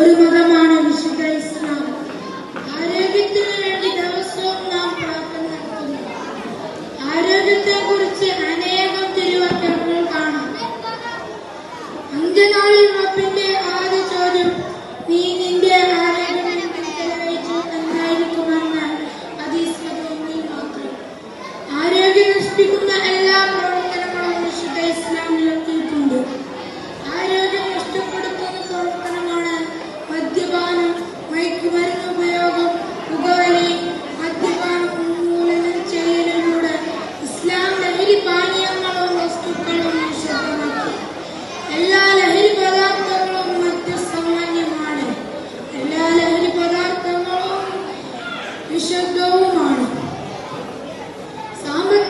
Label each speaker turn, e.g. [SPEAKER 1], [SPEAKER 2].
[SPEAKER 1] ഒരു മതമാണ് വിശുദ്ധ ഇസ്ലാം. ആരോഗ്യത്തിന് വേണ്ടി ദിവസവും നാം പ്രാർത്ഥന നടത്തുന്നു. ആരോഗ്യത്തെ കുറിച്ച് അനേകം തിരുവചനങ്ങൾ കാണാം. അന്ത്യനാളിൽ റബ്ബിന്റെ ആദ്യ ചോദ്യം നീ നിന്റെ ആരോഗ്യം കഴിച്ചു എന്നായിരിക്കുമെന്ന് അതീശ്വരവും മാത്രം. ആരോഗ്യം നശിപ്പിക്കുന്ന എല്ലാ